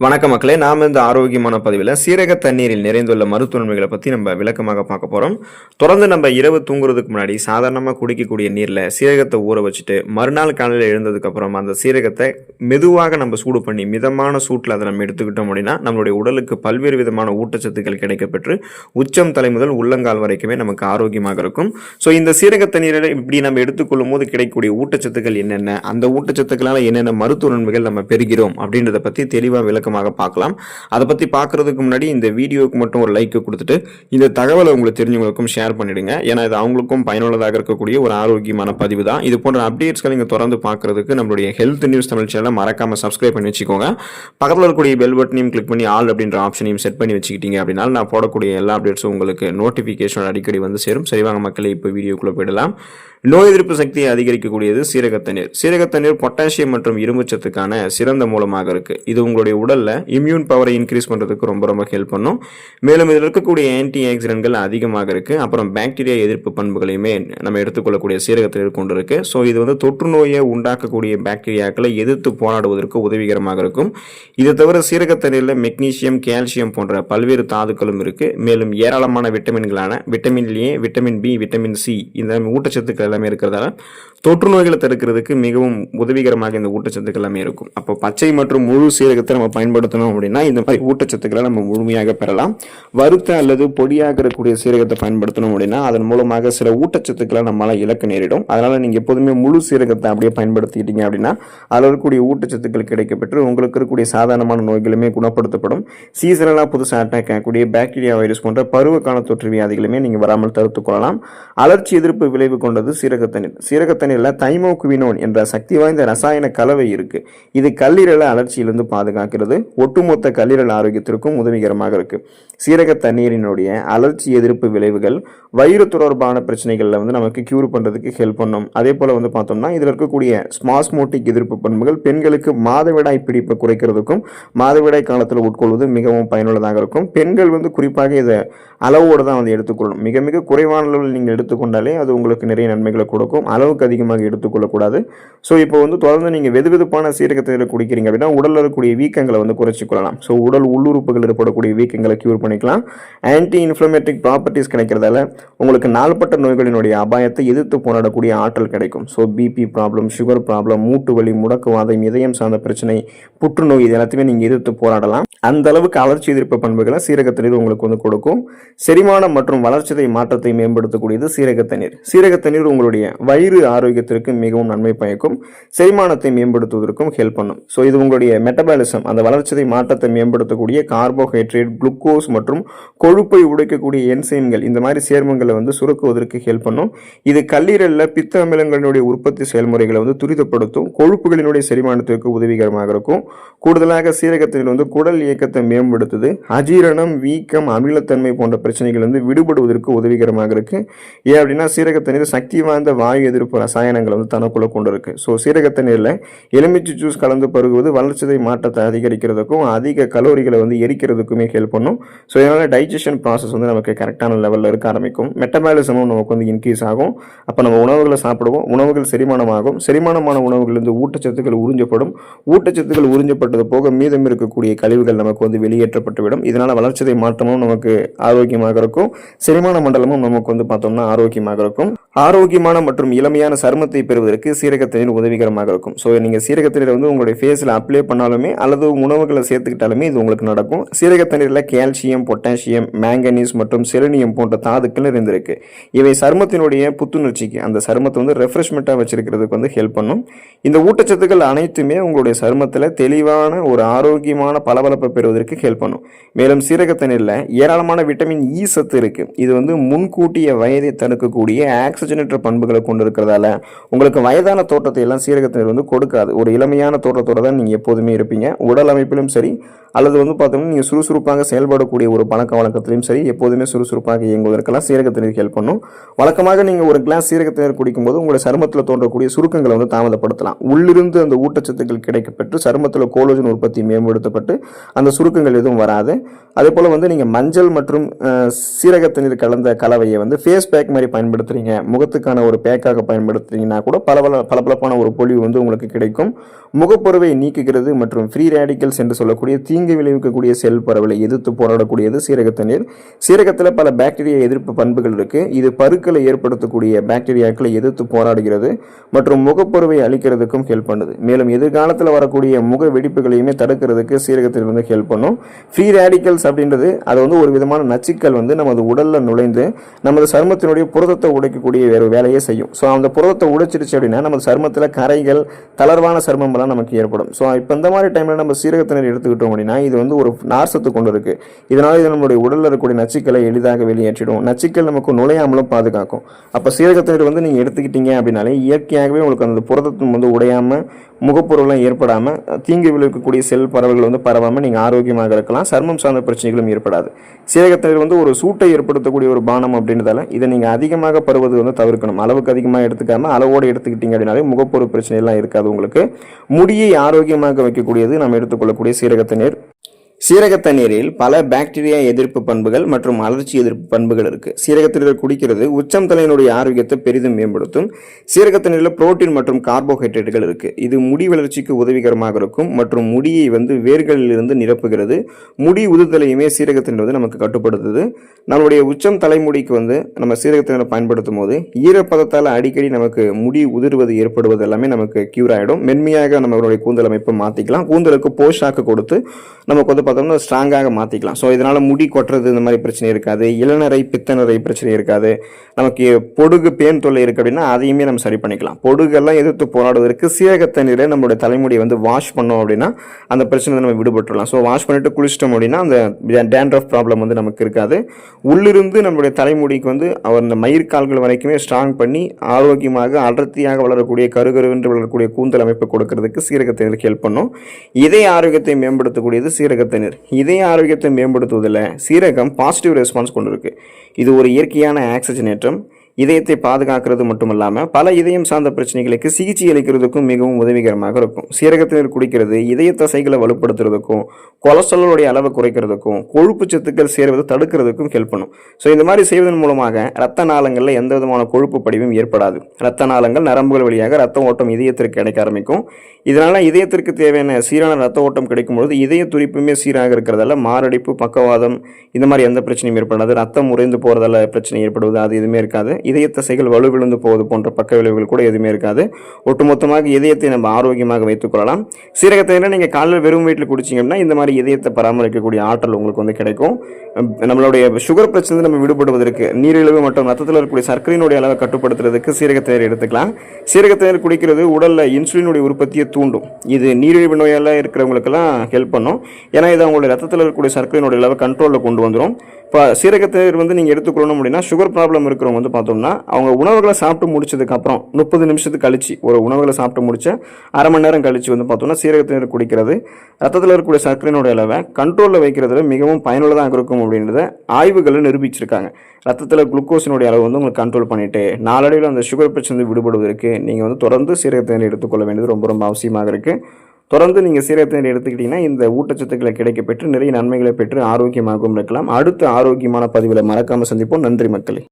வணக்க மக்களே நாம் இந்த ஆரோக்கியமான பதிவில் சீரக தண்ணீரில் நிறைந்துள்ள மருத்துவ நன்மைகளை பற்றி நம்ம விளக்கமாக பார்க்க போகிறோம் தொடர்ந்து நம்ம இரவு தூங்குறதுக்கு முன்னாடி சாதாரணமாக குடிக்கக்கூடிய நீரில் சீரகத்தை ஊற வச்சுட்டு மறுநாள் காலையில் எழுந்ததுக்கப்புறம் அந்த சீரகத்தை மெதுவாக நம்ம சூடு பண்ணி மிதமான சூட்டில் அதை நம்ம எடுத்துக்கிட்டோம் அப்படின்னா நம்மளுடைய உடலுக்கு பல்வேறு விதமான ஊட்டச்சத்துக்கள் கிடைக்கப்பெற்று உச்சம் தலை முதல் உள்ளங்கால் வரைக்குமே நமக்கு ஆரோக்கியமாக இருக்கும். ஸோ இந்த சீரக தண்ணீரை இப்படி நம்ம எடுத்துக்கொள்ளும் போது கிடைக்கக்கூடிய ஊட்டச்சத்துக்கள் என்னென்ன? அந்த ஊட்டச்சத்துக்களால் என்னென்ன மருத்துவ நன்மைகள் நம்ம பெறுகிறோம் அப்படின்றத பற்றி தெளிவாக விளக்கமாக பார்க்கலாம். அதை பற்றி பார்க்குறதுக்கு முன்னாடி இந்த வீடியோவுக்கு மட்டும் ஒரு லைக் கொடுத்துட்டு இந்த தகவலை உங்களுக்கு தெரிஞ்சவங்களுக்கும் ஷேர் பண்ணிவிடுங்க ஏன்னா இது அவங்களுக்கும் பயனுள்ளதாக இருக்கக்கூடிய ஒரு ஆரோக்கியமான பதிவு தான் இது போன்ற அப்டேட்ஸ்களை நீங்கள் தொடர்ந்து பார்க்குறதுக்கு நம்மளுடைய ஹெல்த் நியூஸ் தமிழ் சேனலை மறக்காமல் சப்ஸ்கிரைப் பண்ணி வச்சுக்கோங்க. பக்கத்தில் இருக்கக்கூடிய பெல் பட்டனையும் கிளிக் பண்ணி ஆல் அப்படின்ற ஆப்ஷனையும் செட் பண்ணி வச்சுக்கிட்டீங்க அப்படின்னா நான் போடக்கூடிய எல்லா அப்டேட்ஸும் உங்களுக்கு நோட்டிஃபிகேஷன் அடிக்கடி வந்து சேரும். சரிவாங்க மக்களை இப்போ வீடியோக்குள்ளே போயிடலாம். நோய் எதிர்ப்பு சக்தியை அதிகரிக்கக்கூடியது சீரக தண்ணீர் சீரக தண்ணீர் பொட்டாசியம் மற்றும் இரும்புச்சத்துக்கான சிறந்த மூலமாக இருக்குது இது உங்களுடைய உடல் உடலில் இம்யூன் பவரை இன்க்ரீஸ் பண்றதுக்கு ரொம்ப ரொம்ப ஹெல்ப் பண்ணும். மேலும் இதில் இருக்கக்கூடிய ஆன்டி ஆக்சிடென்ட்கள் அதிகமாக இருக்கு. அப்புறம் பாக்டீரியா எதிர்ப்பு பண்புகளையுமே நம்ம எடுத்துக்கொள்ளக்கூடிய சீரகத்தில் கொண்டு இருக்கு ஸோ இது வந்து தொற்று நோயை உண்டாக்கக்கூடிய பாக்டீரியாக்களை எதிர்த்து போராடுவதற்கு உதவிகரமாக இருக்கும். இதை தவிர சீரகத்தறையில் மெக்னீசியம் கால்சியம் போன்ற பல்வேறு தாதுக்களும் இருக்கு. மேலும் ஏராளமான விட்டமின்களான vitamin A vitamin B vitamin C இந்த ஊட்டச்சத்துக்கள் எல்லாமே இருக்கிறதால தொற்று நோய்களை தடுக்கிறதுக்கு மிகவும் உதவிகரமாக இந்த ஊட்டச்சத்துக்கள் எல்லாமே இருக்கும். அப்போ பச்சை மற்றும் முழு சீரகத்தை நம்ம பயன்படுத்தணும் அப்படின்னா இந்த மாதிரி ஊட்டச்சத்துக்களை நம்ம முழுமையாக பெறலாம். வறுத்த அல்லது பொடியாக இருக்கக்கூடிய சீரகத்தை பயன்படுத்தணும் அப்படின்னா அதன் மூலமாக சில ஊட்டச்சத்துக்களை நம்மளால் இழக்க நேரிடும். அதனால நீங்க எப்போதுமே முழு சீரகத்தை அப்படியே பயன்படுத்திக்கிட்டீங்க அப்படின்னா அதில் இருக்கக்கூடிய ஊட்டச்சத்துக்கள் கிடைக்கப்பெற்று உங்களுக்கு இருக்கக்கூடிய சாதாரணமான நோய்களுமே குணப்படுத்தப்படும். சீசனலாக புதுசாக அட்டாக் ஆகக்கூடிய பாக்டீரியா வைரஸ் போன்ற பருவகால தொற்று வியாதிகளுமே நீங்கள் வராமல் தடுத்துக் கொள்ளலாம். அலர்ச்சி எதிர்ப்பு விளைவு கொண்டது சீரகத்தண்ணீர் சீரகத்தண்ணீரில் தைமோக்குவினோன் என்ற சக்தி வாய்ந்த ரசாயன கலவை இருக்கு. இது கல்லீரலை அலர்ச்சியிலிருந்து பாதுகாக்கிறது. ஒட்டுமொத்த கல்லீரல் ஆரோக்கியத்திற்கும் உதவிகரமாக இருக்கு. சீரக தண்ணீரினுடைய அலர்ச்சி எதிர்ப்பு விளைவுகள் வயிறு தொடர்பான பிரச்சனைகளில் வந்து நமக்கு கியூர் பண்ணுறதுக்கு ஹெல்ப் பண்ணும். அதே போல் வந்து பார்த்தோம்னா இதில் இருக்கக்கூடிய ஸ்மாஸ்மோட்டிக் எதிர்ப்பு பண்புகள் பெண்களுக்கு மாதவிடாய் பிடிப்பை குறைக்கிறதுக்கும் மாதவிடாய் காலத்தில் உட்கொள்வது மிகவும் பயனுள்ளதாக இருக்கும். பெண்கள் வந்து குறிப்பாக இதை அளவோடு தான் வந்து எடுத்துக்கொள்ளணும். மிக மிக குறைவான அளவில் நீங்கள் எடுத்துக்கொண்டாலே அது உங்களுக்கு நிறைய நன்மைகளை கொடுக்கும். அளவுக்கு அதிகமாக எடுத்துக்கொள்ளக்கூடாது. ஸோ இப்போ வந்து தொடர்ந்து நீங்கள் வெது வெதுப்பான சீரகத்தில் குடிக்கிறீங்க அப்படின்னா உடலில் இருக்கக்கூடிய வீக்கங்களை வந்து குறைச்சிக்கொள்ளலாம் ஸோ உடல் உள்ளுறுப்புகள் ஏற்படக்கூடிய வீக்கங்களை க்யூர் பண்ணிக்கலாம். ஆன்டி இன்ஃப்ளமேட்டிக் ப்ராப்பர்ட்டிஸ் கிடைக்கிறதால உங்களுக்கு நாள்பட்ட நோய்களினுடைய அபாயத்தை எதிர்த்து போராடக்கூடிய ஆற்றல் கிடைக்கும். So BP problem sugar problem மூட்டு வலி முடக்குவாதம் இதயம் சார்ந்த பிரச்சனை புற்றுநோய் இது எல்லாத்தையுமே நீங்கள் எதிர்த்து போராடலாம். அந்த அளவுக்கு அலர்ச்சி எதிர்ப்பு பண்புகளை சீரகத்தண்ணீர் உங்களுக்கு வந்து கொடுக்கும். செரிமானம் மற்றும் வளர்ச்சிதை மாற்றத்தை மேம்படுத்தக்கூடியது சீரகத்தண்ணீர் சீரகத்தண்ணீர் உங்களுடைய வயிறு ஆரோக்கியத்திற்கு மிகவும் நன்மை பயக்கும். செரிமானத்தை மேம்படுத்துவதற்கும் ஹெல்ப் பண்ணும். ஸோ இது உங்களுடைய மெட்டபாலிசம் அந்த வளர்ச்சி வளர்ச்சிதை மாற்றத்தை மேம்படுத்தக்கூடிய கார்போஹைட்ரேட் குளுக்கோஸ் மற்றும் கொழுப்பை உடைக்கக்கூடிய என்சைம்கள் இந்த மாதிரி சேர்மங்களை வந்து சுரக்குவதற்கு ஹெல்ப் பண்ணும். இது கல்லீரலில் பித்த அமிலங்களினுடைய உற்பத்தி செயல்முறைகளை வந்து துரிதப்படுத்தும். கொழுப்புகளினுடைய செரிமானத்திற்கு உதவிகரமாக இருக்கும். கூடுதலாக சீரகத்தில் வந்து குடல் இயக்கத்தை மேம்படுத்துது. அஜீரணம் வீக்கம் அமிலத்தன்மை போன்ற பிரச்சனைகள் வந்து விடுபடுவதற்கு உதவிகரமாக இருக்கு. ஏன் அப்படின்னா சீரகத்தண்ணீர் சக்தி வாய்ந்த வாயு எதிர்ப்பு ரசாயனங்களை வந்து தனக்குள்ள கொண்டு இருக்குது ஸோ சீரகத்தண்ணீரில் எலுமிச்சை ஜூஸ் கலந்து பருகுவது வளர்ச்சிதை மாற்றத்தை அதிகரிக்கிறதுக்கும் அதிக கலோரிகளை வந்து எரிக்கிறதுக்குமே ஹெல்ப் பண்ணும். ஸோ இதனால் டைஜஷன் ப்ராசஸ் வந்து நமக்கு கரெக்டான லெவலில் இருக்க ஆரம்பிக்கும். மெட்டபாலிசமும் நமக்கு வந்து இன்க்ரீஸ் ஆகும். அப்போ நம்ம உணவுகளை சாப்பிடுவோம். உணவுகள் செரிமானமாகும். செரிமானமான உணவுகளிலிருந்து ஊட்டச்சத்துக்கள் உறிஞ்சப்படும். ஊட்டச்சத்துக்கள் உறிஞ்சப்பட்டது போக மீதம் இருக்கக்கூடிய கழிவுகள் நமக்கு வந்து வெளியேற்றப்பட்டுவிடும். இதனால் வளர்ச்சிதை மாற்றமும் நமக்கு ஆரோக்கியமாக இருக்கும். செரிமான மண்டலமும் நமக்கு வந்து பார்த்தோம்னா ஆரோக்கியமாக இருக்கும். ஆரோக்கியமான மற்றும் இளமையான சருமத்தை பெறுவதற்கு சீரகத்தண்ணீர் உதவிகரமாக இருக்கும். ஸோ நீங்கள் சீரகத்தண்ணீர் வந்து உங்களுடைய ஃபேஸில் அப்ளை பண்ணாலுமே அல்லது உணவுகளை சேர்த்துக்கிட்டாலுமே இது உங்களுக்கு நடக்கும். சீரக தண்ணீரில் கால்சியம் பொட்டாசியம் மேங்கனீஸ் மற்றும் செலினியம் போன்ற தாதுக்கள் இருந்திருக்கு இவை சருமத்தினுடைய புத்துணர்ச்சிக்கு அந்த சருமத்தை வந்து ரெஃப்ரெஷ்மெண்ட்டாக வச்சிருக்கிறதுக்கு வந்து ஹெல்ப் பண்ணும். இந்த ஊட்டச்சத்துக்கள் அனைத்துமே உங்களுடைய சருமத்தில் தெளிவான ஒரு ஆரோக்கியமான பளபளப்பை பெறுவதற்கு ஹெல்ப் பண்ணும். மேலும் சீரக தண்ணீரில் ஏராளமான விட்டமின் இ e சத்து இருக்குது இது வந்து முன்கூட்டிய வயதை தடுக்கக்கூடிய ஆக்சிஜனேற்ற பண்புகளை கொண்டு இருக்கிறதால உங்களுக்கு வயதான தோற்றத்தை எல்லாம் சீரகத்தண்ணீர் வந்து கொடுக்காது. ஒரு இளமையான தோற்றத்தோடு தான் நீங்கள் எப்போதுமே இருப்பீங்க. உடல் அமைப்பிலும் சரி அல்லது வந்து பார்த்தோம்னா நீங்கள் சுறுசுறுப்பாக செயல்படக்கூடிய ஒரு பழக்க வழக்கத்திலையும் சரி எப்போதுமே சுறுசுறுப்பாக இயங்குவதற்கெல்லாம் சீரகத்தண்ணீர் ஹெல்ப் பண்ணும். வழக்கமாக நீங்கள் ஒரு கிளாஸ் சீரகத்தினர் குடிக்கும்போது உங்களுடைய சருமத்தில் தோன்றக்கூடிய சுருக்கங்களை வந்து தாமதப்படுத்தலாம். உள்ளிருந்து அந்த ஊட்டச்சத்துக்கள் கிடைக்கப்பெற்று சருமத்தில் கோலோஜன் உற்பத்தி மேம்படுத்தப்பட்டு அந்த சுருக்கங்கள் எதுவும் வராது. அதே போல் வந்து நீங்கள் மஞ்சள் மற்றும் சீரகத்தினர் கலந்த கலவையை வந்து ஃபேஸ் பேக் மாதிரி பயன்படுத்துறீங்க. முகத்துக்கான ஒரு பேக்காக பயன்படுத்துகிறீங்கன்னா கூட பல பளபளப்பான ஒரு பொலிவு வந்து உங்களுக்கு கிடைக்கும். முகப்பொருவை நீக்குகிறது மற்றும் ஃப்ரீ ரேடிக்கல்ஸ் என்று சொல்லக்கூடிய தீங்கு விளைவிக்கக்கூடிய செல் பரவலை எதிர்த்து போராடக்கூடியது சீரக தண்ணீர் சீரகத்தில் பல பாக்டீரியா எதிர்ப்பு பண்புகள் இருக்கு. இது பருக்களை ஏற்படுத்தக்கூடிய பாக்டீரியாக்களை எதிர்த்து போராடுகிறது மற்றும் முகப்பொருவை அளிக்கிறதுக்கும் ஹெல்ப் பண்ணுது. மேலும் எதிர்காலத்தில் வரக்கூடிய முக வெடிப்புகளையுமே தடுக்கிறதுக்கு சீரகத்தில் வந்து ஹெல்ப் பண்ணும். ஃப்ரீ ரேடிக்கல்ஸ் அப்படின்றது அது வந்து ஒரு விதமான நச்சுக்கள் வந்து நமது உடலில் நுழைந்து நமது சருமத்தினுடைய புரதத்தை உடைக்கக்கூடிய வேறு வேலையை செய்யும். ஸோ அந்த புரதத்தை உடைச்சிருச்சு அப்படின்னா நமது சருமத்தில் கரைகள் தளர்வான சருமம்லாம் நமக்கு ஏற்படும். ஸோ இப்போ இந்த மாதிரி டைமில் நம்ம சீரகத்தினர் எடுத்துக்கிட்டோம் அப்படின்னா இது வந்து ஒரு நார்சத்து கொண்டு இருக்கு. இதனால் இது நம்மளுடைய உடலில் இருக்கக்கூடிய நச்சுக்களை எளிதாக வெளியேற்றிடும். நச்சுக்கள் நமக்கு நுழையாமலும் பாதுகாக்கும். அப்போ சீரகத்தினர் வந்து நீங்கள் எடுத்துக்கிட்டீங்க அப்படின்னாலே இயற்கையாகவே உங்களுக்கு அந்த புரதத்தின் வந்து உடையாமல் முகப்பொருள்லாம் ஏற்படாமல் தீங்கு விளைவிக்கக்கூடிய செல் பரவல்கள் வந்து பரவாமல் நீங்கள் ஆரோக்கியமாக இருக்கலாம். சர்மம் சார்ந்த பிரச்சனைகளும் ஏற்படாது. சீரகத்தினர் வந்து ஒரு சூட்டை ஏற்படுத்தக்கூடிய ஒரு பானம் அப்படின்றதால இதை நீங்கள் அதிகமாக பருவது வந்து தவிர்க்கணும். அளவுக்கு அதிகமாக எடுத்துக்காமல் அளவோடு எடுத்துக்கிட்டீங்க அப்படின்னாலே முகப்பொருள் பிரச்சனைலாம் இருக்காது உங்களுக்கு. முடியை ஆரோக்கியமாக வைக்கக்கூடியது நம்ம எடுத்துக்கொள்ளக்கூடிய சீரகத்தினர் சீரக தண்ணீரில் பல பாக்டீரியா எதிர்ப்பு பண்புகள் மற்றும் அலர்ச்சி எதிர்ப்பு பண்புகள் இருக்குது சீரக தண்ணீர் குடிக்கிறது உச்சம் தலையினுடைய ஆரோக்கியத்தை பெரிதும் மேம்படுத்தும். சீரக தண்ணீரில் புரோட்டீன் மற்றும் கார்போஹைட்ரேட்டுகள் இருக்குது இது முடி வளர்ச்சிக்கு உதவிகரமாக இருக்கும் மற்றும் முடியை வந்து வேர்களில் இருந்து நிரப்புகிறது. முடி உதுதலையுமே சீரக தண்ணீர் வந்து நமக்கு கட்டுப்படுத்துது. நம்மளுடைய உச்சம் தலைமுடிக்கு வந்து நம்ம சீரக தண்ணீரை பயன்படுத்தும் போது ஈரப்பதத்தால் அடிக்கடி நமக்கு முடி உதிர்வது ஏற்படுவது எல்லாமே நமக்கு கியூர் ஆகிடும் மென்மையாக நம்மளுடைய கூந்தல் அமைப்பை மாற்றிக்கலாம் கூந்தலுக்கு போஷாக்கு கொடுத்து நமக்கு வந்து பார்த்தோம்னா ஸ்ட்ராங்காக மாற்றிக்கலாம் ஸோ இதனால் முடி கொட்டுறது இந்த மாதிரி பிரச்சனை இருக்காது. இளநரை பித்தநரை பிரச்சனை இருக்காது. நமக்கு பொடுகு பேன் தொல்லை இருக்குது அப்படின்னா அதையுமே நம்ம சரி பண்ணிக்கலாம். பொடுகெல்லாம் எதிர்த்து போராடுவதற்கு சீரக தண்ணீரை நம்மளுடைய தலைமுடியை வந்து வாஷ் பண்ணோம் அப்படின்னா அந்த பிரச்சனை நம்ம விடுபட்டுடலாம் ஸோ வாஷ் பண்ணிட்டு குளிச்சிட்டோம் அப்படின்னா அந்த டேண்ட்ரஃப் ப்ராப்ளம் வந்து நமக்கு இருக்காது. உள்ளிருந்து நம்மளுடைய தலைமுடிக்கு வந்து அவர் அந்த மயிர்கால்கள் வரைக்குமே ஸ்ட்ராங் பண்ணி ஆரோக்கியமாக அடர்த்தியாக வளரக்கூடிய கருகருவென்று வளரக்கூடிய கூந்தல் அமைப்பு கொடுக்கறதுக்கு சீரகத்தண்ணீர் ஹெல்ப் பண்ணும். இதே ஆரோக்கியத்தை மேம்படுத்தக்கூடியது சீரகத்தை சீரகத்தண்ணீர் இதய ஆரோக்கியத்தை மேம்படுத்துவதில் சீரகம் பாசிட்டிவ் ரெஸ்பான்ஸ் கொண்டிருக்கு. இது ஒரு இயற்கையான ஆக்சிஜனேற்றம் இதயத்தை பாதுகாக்கிறது மட்டுமல்லாமல் பல இதயம் சார்ந்த பிரச்சனைகளுக்கு சிகிச்சை அளிக்கிறதுக்கும் மிகவும் உதவிகரமாக இருக்கும். சீரகத்தினர் குடிக்கிறது இதய தசைகளை வலுப்படுத்துறதுக்கும் கொலஸ்ட்ராலுடைய அளவை குறைக்கிறதுக்கும் கொழுப்பு சத்துக்கள் சேருவதை தடுக்கிறதுக்கும் ஹெல்ப் பண்ணும். ஸோ இந்த மாதிரி செய்வதன் மூலமாக ரத்த நாளங்களில் எந்த விதமான கொழுப்பு படிவும் ஏற்படாது. ரத்த நாளங்கள் நரம்புகள் வழியாக ரத்த ஓட்டம் இதயத்திற்கு கிடைக்க ஆரம்பிக்கும். இதனால் இதயத்திற்கு தேவையான சீரான ரத்த ஓட்டம் கிடைக்கும் பொழுது இதய துடிப்புமே சீராக இருக்கிறதால மாரடைப்பு பக்கவாதம் இந்த மாதிரி எந்த பிரச்சனையும் ஏற்படாது. ரத்தம் உறைந்து போகிறதால பிரச்சனை ஏற்படுவது அது எதுவுமே இருக்காது. இதய தசைகள் வலுவிழந்து போவது போன்ற பக்க விளைவுகள் கூட எதுவுமே இருக்காது. ஒட்டுமொத்தமாக இதயத்தை நம்ம ஆரோக்கியமாக வைத்துக் கொள்ளலாம். சீரகத்தை நீங்கள் காலையில் வெறும் வீட்டில் குடிச்சிங்கன்னா இந்த மாதிரி இதயத்தை பராமரிக்கக்கூடிய ஆற்றல் உங்களுக்கு வந்து கிடைக்கும். நம்மளுடைய சுகர் பிரச்சனை நம்ம விடுபடுவதற்கு நீரிழிவு மற்றும் ரத்தத்தில் இருக்கக்கூடிய சர்க்கரையினுடைய அளவை கட்டுப்படுத்துறதுக்கு சீரகத்தினர் எடுத்துக்கலாம். சீரகத்தினர் குடிக்கிறது உடலில் இன்சுலினுடைய உற்பத்தியை தூண்டும். இது நீரிழிவு நோயால் இருக்கிறவங்களுக்கெல்லாம் ஹெல்ப் பண்ணும். ஏன்னா இது அவங்களுடைய ரத்தத்தில் இருக்கக்கூடிய சர்க்கரையினுடைய அளவை கண்ட்ரோலில் கொண்டு வந்துடும் இப்போ சீரகத்தினர் வந்து நீங்கள் எடுத்துக்கொள்ளணும் அப்படின்னா சுகர் ப்ராப்ளம் இருக்கிறவங்க வந்து பார்த்தோம் பார்த்தோம்னா அவங்க உணவுகளை சாப்பிட்டு முடிச்சதுக்கப்புறம் முப்பது நிமிஷத்துக்கு கழிச்சு ஒரு உணவுகளை சாப்பிட்டு முடிச்ச அரை மணி நேரம் கழிச்சு வந்து பார்த்தோம்னா சீரகத்தினர் குடிக்கிறது ரத்தத்தில் இருக்கக்கூடிய சர்க்கரையினுடைய அளவை கண்ட்ரோலில் வைக்கிறதுல மிகவும் பயனுள்ளதாக இருக்கும் அப்படின்றத ஆய்வுகளில் நிரூபிச்சிருக்காங்க. ரத்தத்தில் குளுக்கோஸினுடைய அளவு வந்து உங்களுக்கு கண்ட்ரோல் பண்ணிட்டு நாளடைவில் அந்த சுகர் பிரச்சனை விடுபடுவதற்கு நீங்கள் வந்து தொடர்ந்து சீரகத்தேர் எடுத்துக்கொள்ள வேண்டியது ரொம்ப ரொம்ப அவசியமாக இருக்குது தொடர்ந்து நீங்கள் சீரகத்தினர் எடுத்துக்கிட்டிங்கன்னா இந்த ஊட்டச்சத்துக்களை கிடைக்க பெற்று நிறைய நன்மைகளை பெற்று ஆரோக்கியமாகவும் இருக்கலாம். அடுத்த ஆரோக்கியமான பதிவில் மறக்காமல் சந்திப்போம். நன்றி மக்களே.